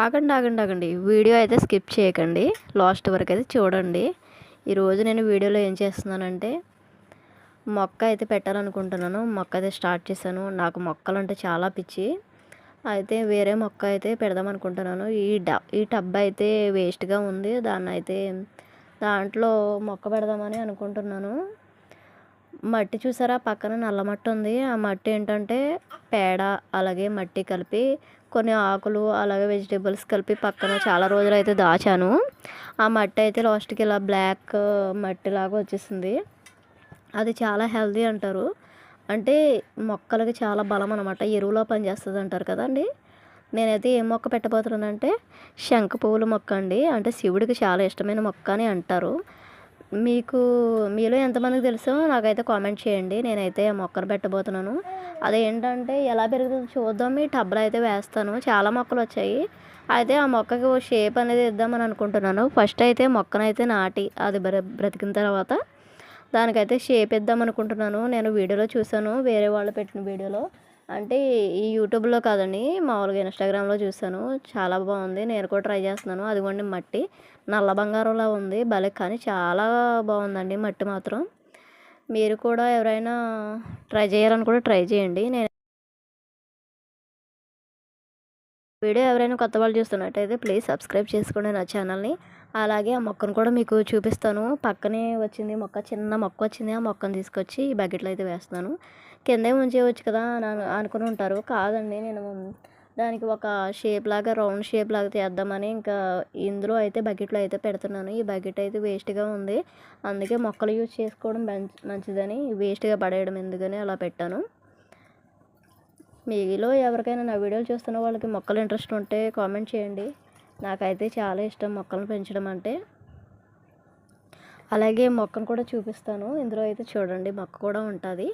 ఆగండి ఆగండి ఆగండి. వీడియో అయితే స్కిప్ చేయకండి. లాస్ట్ వరకు అయితే చూడండి. ఈరోజు నేను వీడియోలో ఏం చేస్తున్నానంటే మొక్క అయితే పెట్టాలనుకుంటున్నాను. మొక్క అయితే స్టార్ట్ చేశాను. నాకు మొక్కలు అంటే చాలా పిచ్చి. అయితే వేరే మొక్క అయితే పెడదాం అనుకుంటున్నాను ఈ డబ్ ఈ టబ్ అయితే వేస్ట్గా ఉంది. దాన్ని అయితే దాంట్లో మొక్క పెడదామని అనుకుంటున్నాను. మట్టి చూసారా? పక్కన నల్ల మట్టి ఉంది. ఆ మట్టి ఏంటంటే పేడ అలాగే మట్టి కలిపి కొన్ని ఆకులు అలాగే వెజిటేబుల్స్ కలిపి పక్కన చాలా రోజులు అయితే దాచాను. ఆ మట్టి అయితే లాస్ట్కి ఇలా బ్లాక్ మట్టి లాగా వచ్చేసింది. అది చాలా హెల్దీ అంటారు. అంటే మొక్కలకి చాలా బలం అనమాట ఎరువులో పనిచేస్తుంది అంటారు కదండి. నేనైతే ఏ మొక్క పెట్టబోతున్నానంటే శంఖ పువ్వుల మొక్క అండి. అంటే శివుడికి చాలా ఇష్టమైన మొక్క అని అంటారు. మీకు మీలో ఎంతమందికి తెలుసో నాకైతే కామెంట్ చేయండి. నేనైతే మొక్కలు పెట్టబోతున్నాను. అదేంటంటే ఎలా పెరుగుతుందో చూద్దాం. ఈ టబ్లో అయితే వేస్తాను. చాలా మొక్కలు వచ్చాయి. అయితే ఆ మొక్కకి ఓ షేప్ అనేది ఇద్దామని అనుకుంటున్నాను. ఫస్ట్ అయితే మొక్కనైతే నాటి అది బ్ర బ్రతికిన తర్వాత దానికైతే షేప్ ఇద్దాం అనుకుంటున్నాను నేను వీడియోలో చూశాను. వేరే వాళ్ళు పెట్టిన వీడియోలో. అంటే ఈ యూట్యూబ్లో కాదండి మామూలుగా ఇన్స్టాగ్రామ్లో చూసాను చాలా బాగుంది. నేను కూడా ట్రై చేస్తున్నాను. అదిగోండి మట్టి. నల్ల బంగారంలా ఉంది. భలే కానీ చాలా బాగుందండి మట్టి మాత్రం. మీరు కూడా ఎవరైనా ట్రై చేయాలని కూడా ట్రై చేయండి. నేను వీడియో ఎవరైనా కొత్త వాళ్ళు చూస్తున్నట్టయితే ప్లీజ్ సబ్స్క్రైబ్ చేసుకోండి నా ఛానల్ని. అలాగే ఆ మొక్కను కూడా మీకు చూపిస్తాను. పక్కనే వచ్చింది మొక్క చిన్న మొక్క వచ్చింది. ఆ మొక్కను తీసుకొచ్చి ఈ బకెట్లో అయితే వేస్తున్నాను. కిందే ఉంచేయవచ్చు కదా అని అనుకుని ఉంటారు. కాదండి నేను దానికి ఒక షేప్ లాగా రౌండ్ షేప్ లాగా చేద్దామని ఇంకా ఇందులో అయితే బకెట్లో అయితే పెడుతున్నాను. ఈ బకెట్ అయితే వేస్ట్గా ఉంది. అందుకే మొక్కలు యూజ్ చేసుకోవడం మంచిదని వేస్ట్గా పడేయడం ఎందుకని అలా పెట్టాను. మీలో ఎవరికైనా నా వీడియోలు చూస్తున్న వాళ్ళకి మొక్కలు ఇంట్రెస్ట్ ఉంటే కామెంట్ చేయండి. నాకైతే చాలా ఇష్టం మొక్కలను పెంచడం అంటే. అలాగే మొక్కను కూడా చూపిస్తాను. ఇందులో అయితే చూడండి మొక్క కూడా ఉంటుంది.